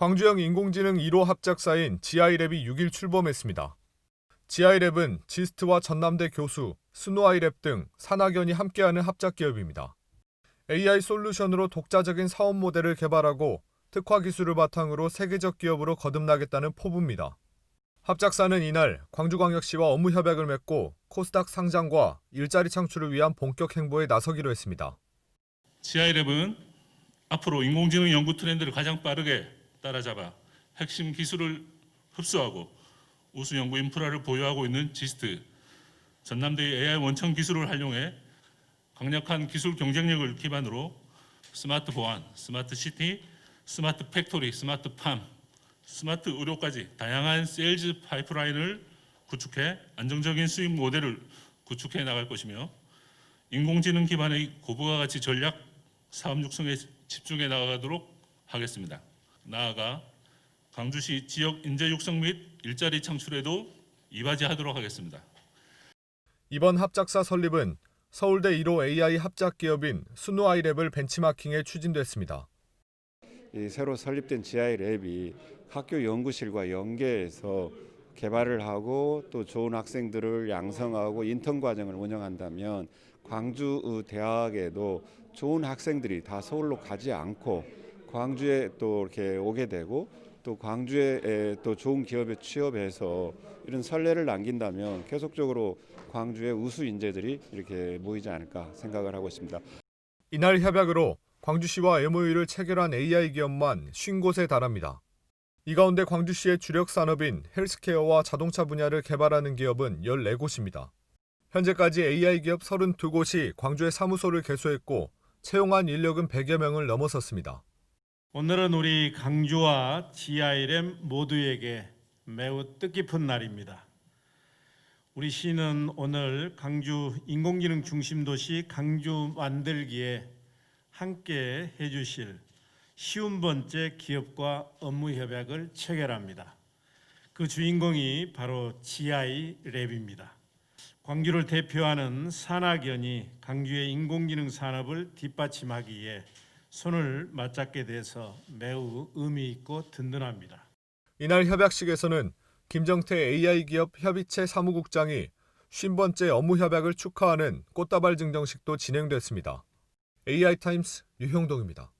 광주형 인공지능 1호 합작사인 GI랩이 6일 출범했습니다. GI랩은 지스트와 전남대 교수, 스노아이랩 등 산학연이 함께하는 합작 기업입니다. AI 솔루션으로 독자적인 사업 모델을 개발하고 특화 기술을 바탕으로 세계적 기업으로 거듭나겠다는 포부입니다. 합작사는 이날 광주광역시와 업무 협약을 맺고 코스닥 상장과 일자리 창출을 위한 본격 행보에 나서기로 했습니다. GI랩은 앞으로 인공지능 연구 트렌드를 가장 빠르게 따라잡아 핵심 기술을 흡수하고 우수 연구 인프라를 보유하고 있는 지스트, 전남대의 AI 원천 기술을 활용해 강력한 기술 경쟁력을 기반으로 스마트 보안, 스마트 시티, 스마트 팩토리, 스마트 팜, 스마트 의료까지 다양한 세일즈 파이프라인을 구축해 안정적인 수익 모델을 구축해 나갈 것이며 인공지능 기반의 고부가 가치 전략 사업 육성에 집중해 나가도록 하겠습니다. 나아가 광주시 지역 인재 육성 및 일자리 창출에도 이바지하도록 하겠습니다. 이번 합작사 설립은 서울대 1호 AI 합작 기업인 스노아이랩을 벤치마킹해 추진됐습니다. 이 새로 설립된 GI 랩이 학교 연구실과 연계해서 개발을 하고 또 좋은 학생들을 양성하고 인턴 과정을 운영한다면 광주 대학에도 좋은 학생들이 다 서울로 가지 않고 광주에 또 이렇게 오게 되고 또 광주에 에, 또 좋은 기업에 취업해서 이런 선례를 남긴다면 계속적으로 광주의 우수 인재들이 이렇게 모이지 않을까 생각을 하고 있습니다. 이날 협약으로 광주시와 MOU를 체결한 AI 기업만 50곳에 달합니다. 이 가운데 광주시의 주력 산업인 헬스케어와 자동차 분야를 개발하는 기업은 14곳입니다. 현재까지 AI 기업 32곳이 광주에 사무소를 개소했고 채용한 인력은 100여 명을 넘어섰습니다. 오늘은 우리 강주와 GI램 모두에게 매우 뜻깊은 날입니다. 우리 시는 오늘 강주 인공지능 중심 도시 강주 만들기에 함께 해주실 쉬운 번째 기업과 업무 협약을 체결합니다. 그 주인공이 바로 GI랩입니다. 광주를 대표하는 산학연이 강주의 인공지능 산업을 뒷받침하기에 손을 맞잡게 돼서 매우 의미 있고 든든합니다. 이날 협약식에서는 김정태 AI 기업 협의체 사무국장이 50번째 업무 협약을 축하하는 꽃다발 증정식도 진행됐습니다. AI 타임스 유형동입니다.